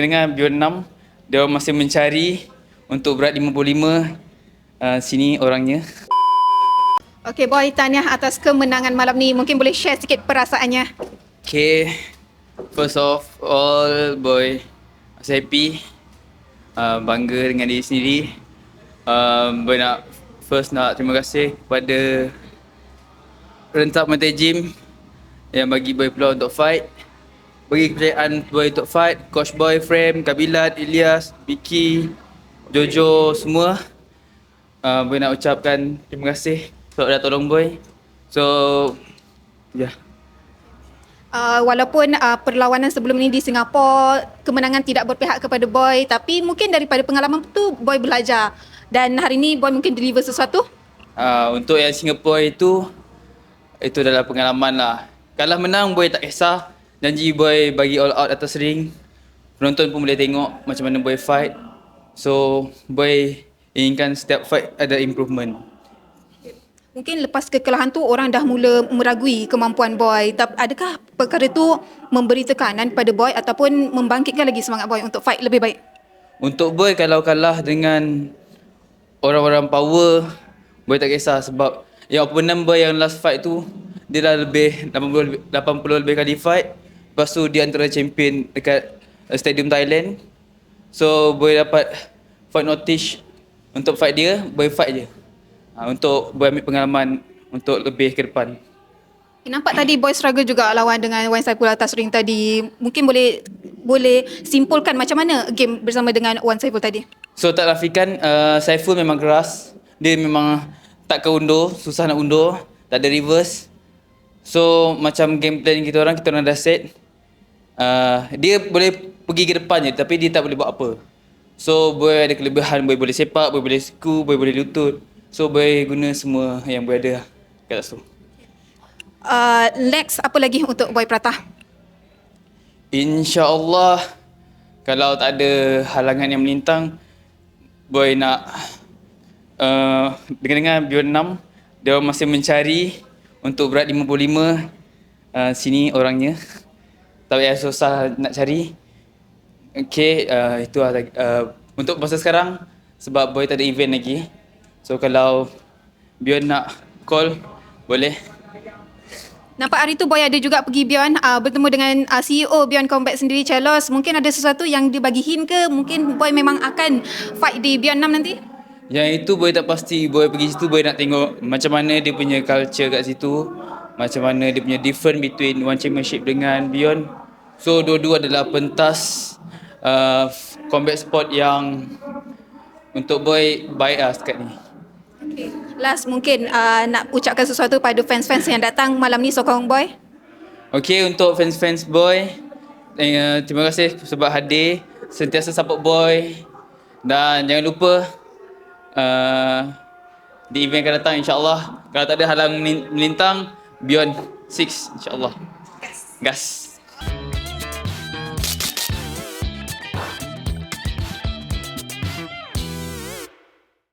dengan Beyond 6 dia masih mencari untuk berat 55 uh, sini orangnya Okey, boy, tahniah atas kemenangan malam ni. Mungkin boleh share sikit perasaannya. Okay, first of all, boy, saya happy, uh, bangga dengan diri sendiri. Um, boy nak first nak terima kasih kepada Rentap Mata Gym yang bagi boy peluang untuk fight. Bagi kepercayaan boy untuk fight, coach boy, frame, Kabilat, Ilyas, Vicky, Jojo semua. Uh, boy nak ucapkan terima kasih sebab dah tolong boy. So, ya. Yeah. Uh, walaupun uh, perlawanan sebelum ni di Singapura kemenangan tidak berpihak kepada boy tapi mungkin daripada pengalaman tu boy belajar dan hari ni boy mungkin deliver sesuatu Uh, untuk yang Singapura itu itu adalah pengalaman lah. Kalah menang boy tak kisah. Janji boy bagi all out atas ring. Penonton pun boleh tengok macam mana boy fight. So boy inginkan setiap fight ada improvement. Mungkin lepas kekalahan tu orang dah mula meragui kemampuan boy. Tapi adakah perkara tu memberi tekanan pada boy ataupun membangkitkan lagi semangat boy untuk fight lebih baik? Untuk boy kalau kalah dengan orang-orang power, boy tak kisah sebab yang opponent boy yang last fight tu dia dah lebih 80 80 lebih kali fight. Lepas tu dia antara champion dekat uh, Stadium Thailand. So boy dapat fight notice untuk fight dia, boy fight je. Ha, untuk boy ambil pengalaman untuk lebih ke depan. Eh, Nampak tadi boy struggle juga lawan dengan Wan Saiful atas ring tadi. Mungkin boleh boleh simpulkan macam mana game bersama dengan Wan Saiful tadi? So tak nafikan uh, Saiful memang keras. Dia memang tak ke undur, susah nak undur, tak ada reverse. So macam game plan kita orang, kita orang dah set. Uh, dia boleh pergi ke depan je tapi dia tak boleh buat apa. So boy ada kelebihan, boy boleh sepak, boy boleh siku, boy boleh lutut. So boy guna semua yang boy ada kat atas tu. Uh, Lex apa lagi untuk boy Prata? InsyaAllah kalau tak ada halangan yang melintang, boy nak uh, dengan Beyond 6, dia masih mencari untuk berat 55 uh, sini orangnya. Tak payah susah nak cari. Okay, uh, itu lah. Uh, untuk masa sekarang, sebab boy tak ada event lagi. So kalau Beyond nak call, boleh. Nampak hari tu boy ada juga pergi Beyond uh, bertemu dengan uh, CEO Beyond Combat sendiri Chelos. Mungkin ada sesuatu yang dia bagi hint ke? Mungkin boy memang akan fight di Beyond 6 nanti? Yang itu boy tak pasti. Boy pergi situ boy nak tengok macam mana dia punya culture kat situ. Macam mana dia punya different between One Championship dengan Beyond. So dua-dua adalah pentas uh, combat sport yang untuk boy baik lah sekat ni. Okay. Last mungkin uh, nak ucapkan sesuatu pada fans-fans yang datang malam ni sokong boy. Okay untuk fans-fans boy. Uh, terima kasih sebab hadir. Sentiasa support boy. Dan jangan lupa uh, di event akan datang insyaAllah. Kalau tak ada halang melintang, Beyond 6 insyaAllah. Gas. Gas.